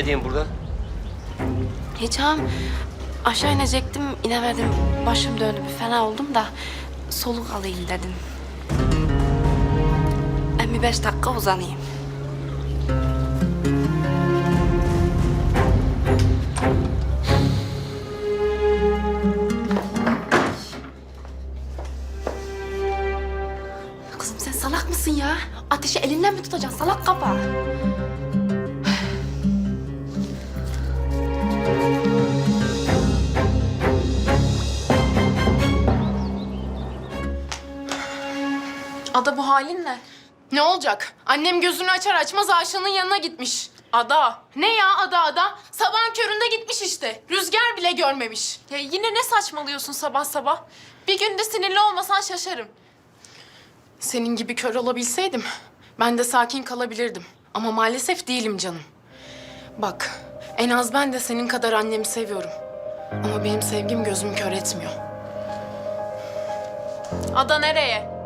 Ne edeyim burada? Hiç ağam aşağı inecektim inemedim. Başım döndü bir fena oldum da soluk alayım dedim. Ben bir beş dakika uzanayım. Kızım sen salak mısın ya? Ateşi elinden mi tutacaksın salak kafa? Halin ne? Ne olacak? Annem gözünü açar açmaz Ayşe'nin yanına gitmiş. Ada. Ne ya ada ada? Sabahın köründe gitmiş işte. Rüzgar bile görmemiş. Ya yine ne saçmalıyorsun sabah sabah? Bir günde sinirli olmasan şaşarım. Senin gibi kör olabilseydim ben de sakin kalabilirdim. Ama maalesef değilim canım. Bak en az ben de senin kadar annemi seviyorum. Ama benim sevgim gözümü kör etmiyor. Ada nereye?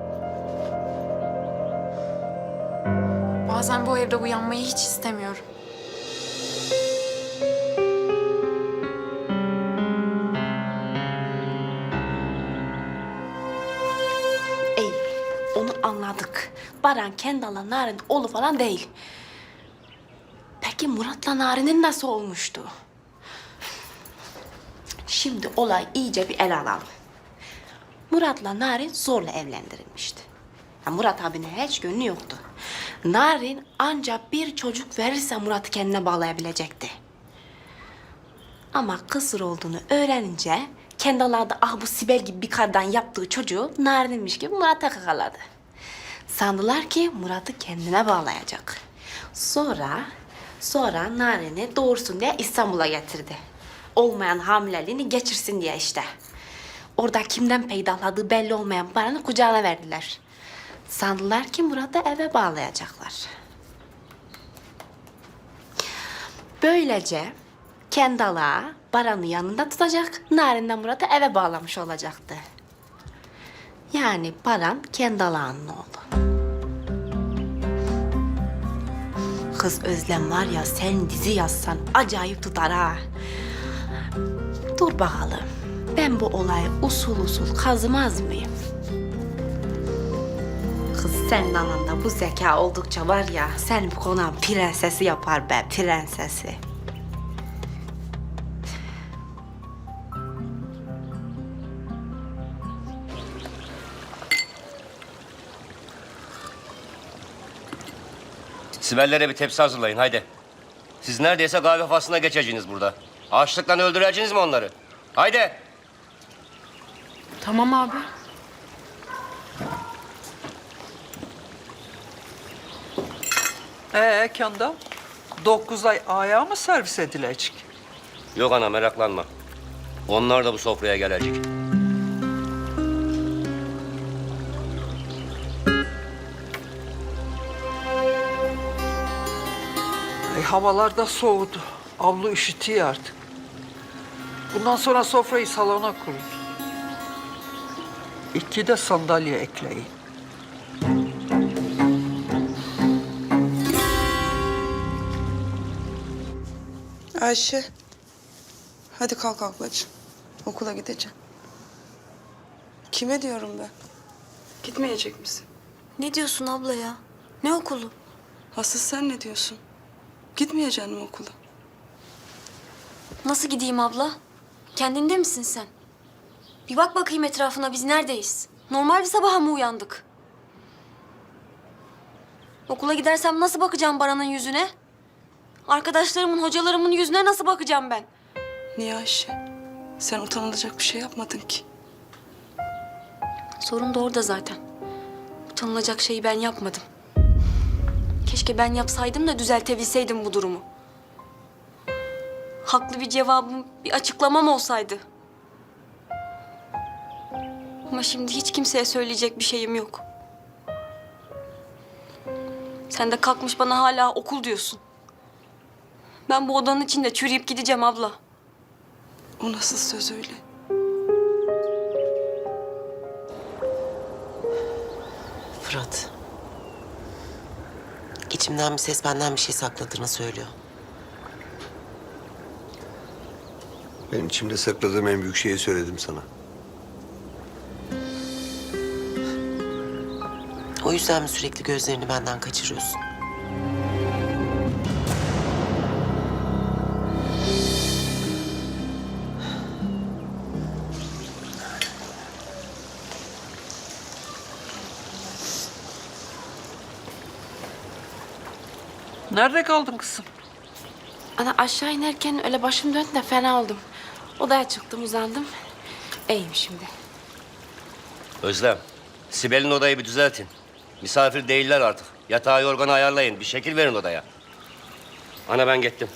Bazen bu evde uyanmayı hiç istemiyorum. İyi, onu anladık. Baran Kendal'la Narin oğlu falan değil. Peki Murat'la Narin'in nasıl olmuştu? Şimdi olay iyice bir el alalım. Murat'la Narin zorla evlendirilmişti. Ya Murat abine hiç gönlü yoktu. Narin ancak bir çocuk verirse Murat'ı kendine bağlayabilecekti. Ama kısır olduğunu öğrenince Kendal'a da ah bu Sibel gibi bir kardan yaptığı çocuğu Narin'miş gibi Murat'a kakaladı. Sandılar ki Murat'ı kendine bağlayacak. Sonra, sonra Narin'i doğursun diye İstanbul'a getirdi. Olmayan hamileliğini geçirsin diye işte. Orada kimden peydahladığı belli olmayan paranı kucağına verdiler. Sandılar ki Murat'ı eve bağlayacaklar. Böylece Kendal'a Baran'ı yanında tutacak, Narin de Murat'ı eve bağlamış olacaktı. Yani Baran Kendal'ın oğlu. Kız Özlem var ya sen dizi yazsan acayip tutar ha. Dur bakalım. Ben bu olayı usul usul kazımaz mıyım? Kız senin ananda bu zeka oldukça var ya sen bu konağın prensesi yapar be prensesi. Sibel'lere bir tepsi hazırlayın haydi. Siz neredeyse kahve faslına geçeceksiniz burada. Açlıktan öldüreceksiniz mi onları? Haydi. Tamam abi. Ee Kendal, dokuz ay ayağa mı servis edilecek? Yok ana meraklanma. Onlar da bu sofraya gelecek. Ay, havalar da soğudu. Avlu üşütüyor artık. Bundan sonra sofrayı salona kurun. İki de sandalye ekleyin. Ayşe. Hadi kalk ablacığım. Okula gideceğim. Kime diyorum ben? Gitmeyecek misin? Ne diyorsun abla ya? Ne okulu? Asıl sen ne diyorsun? Gitmeyeceksin mi okula? Nasıl gideyim abla? Kendinde misin sen? Bir bak bakayım etrafına biz neredeyiz? Normal bir sabaha mı uyandık? Okula gidersem nasıl bakacağım Baran'ın yüzüne? Arkadaşlarımın, hocalarımın yüzüne nasıl bakacağım ben? Niye Ayşe? Sen utanılacak bir şey yapmadın ki. Sorun da orada zaten. Utanılacak şeyi ben yapmadım. Keşke ben yapsaydım da düzeltebilseydim bu durumu. Haklı bir cevabım, bir açıklamam olsaydı. Ama şimdi hiç kimseye söyleyecek bir şeyim yok. Sen de kalkmış bana hala okul diyorsun. Ben bu odanın içinde çürüyüp gideceğim abla. O nasıl söz öyle? Fırat. İçimden bir ses benden bir şey sakladığını söylüyor. Benim içimde sakladığım en büyük şeyi söyledim sana. O yüzden mi sürekli gözlerini benden kaçırıyorsun? Nerede kaldın kızım? Ana aşağı inerken öyle başım döndü de fena oldum. Odaya çıktım uzandım. İyiyim şimdi. Özlem, Sibel'in odayı bir düzeltin. Misafir değiller artık. Yatağı yorganı ayarlayın. Bir şekil verin odaya. Ana ben gittim.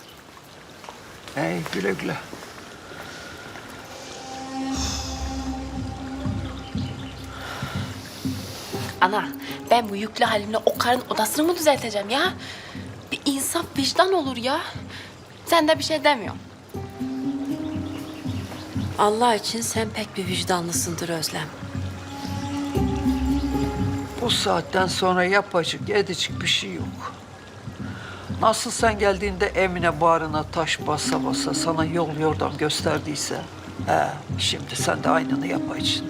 Hey güle güle. Ana ben bu yüklü halimle o karın odasını mı düzelteceğim ya? Bir insaf vicdan olur ya. Sen de bir şey demiyorsun. Allah için sen pek bir vicdanlısındır Özlem. Bu saatten sonra yapacak, edecek bir şey yok. Nasıl sen geldiğinde Emine bağrına taş basa basa sana yol yordam gösterdiyse... He, şimdi sen de aynını yapacaksın.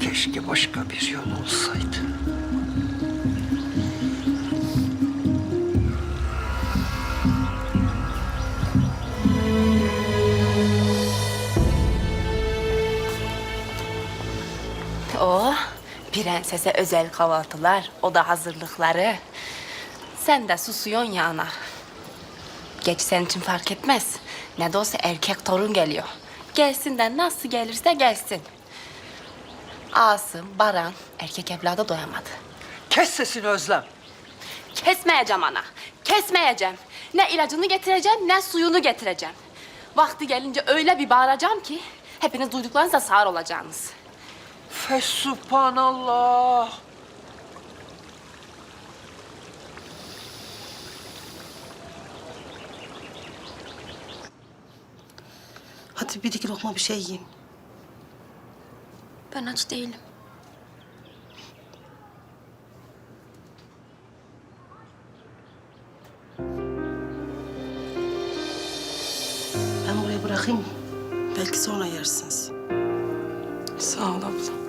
Keşke başka bir yol olsaydı. Prensese özel kahvaltılar, o da hazırlıkları. Sen de susuyorsun ya ana. Geç senin için fark etmez. Ne de olsa erkek torun geliyor. Gelsin de nasıl gelirse gelsin. Asım, Baran erkek evlada doyamadı. Kes sesini Özlem. Kesmeyeceğim ana. Kesmeyeceğim. Ne ilacını getireceğim ne suyunu getireceğim. Vakti gelince öyle bir bağıracağım ki hepiniz duyduklarınızda sağır olacaksınız. Fesubhanallah. Hadi bir iki lokma bir şey yiyin. Ben aç değilim. Ben oraya bırakayım. Belki sonra yersiniz. Sağ ol abla.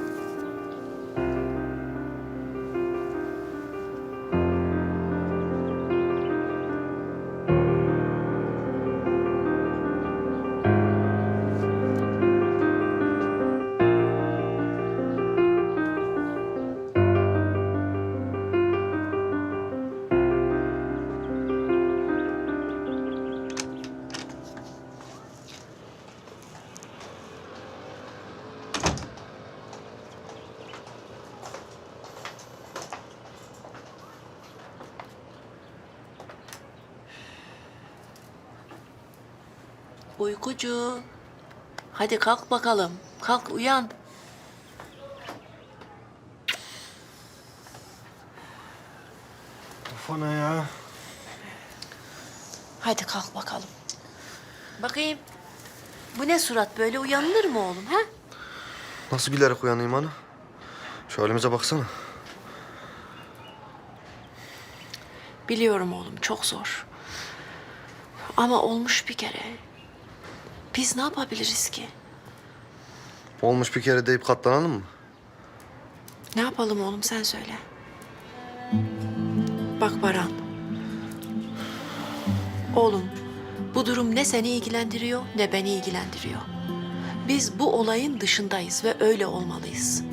Uykucu. Hadi kalk bakalım. Kalk uyan. Kafana ya. Hadi kalk bakalım. Bakayım. Bu ne surat böyle uyanılır mı oğlum ha? Nasıl gülerek uyanayım ana? Şu halimize baksana. Biliyorum oğlum çok zor. Ama olmuş bir kere. Biz ne yapabiliriz ki? Olmuş bir kere deyip katlanalım mı? Ne yapalım oğlum sen söyle. Bak Baran. Oğlum bu durum ne seni ilgilendiriyor ne beni ilgilendiriyor. Biz bu olayın dışındayız ve öyle olmalıyız.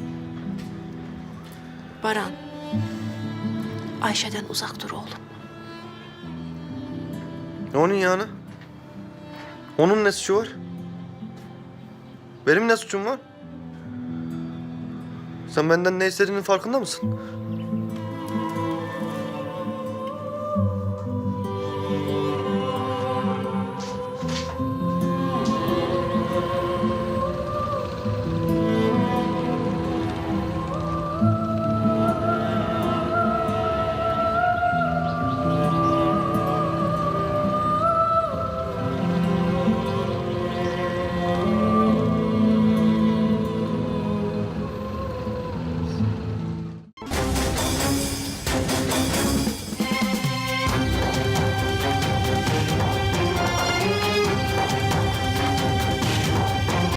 Baran. Ayşe'den uzak dur oğlum. Ne onun yani? Onun ne suçu var? Benim ne suçum var? Sen benden ne istediğinin farkında mısın?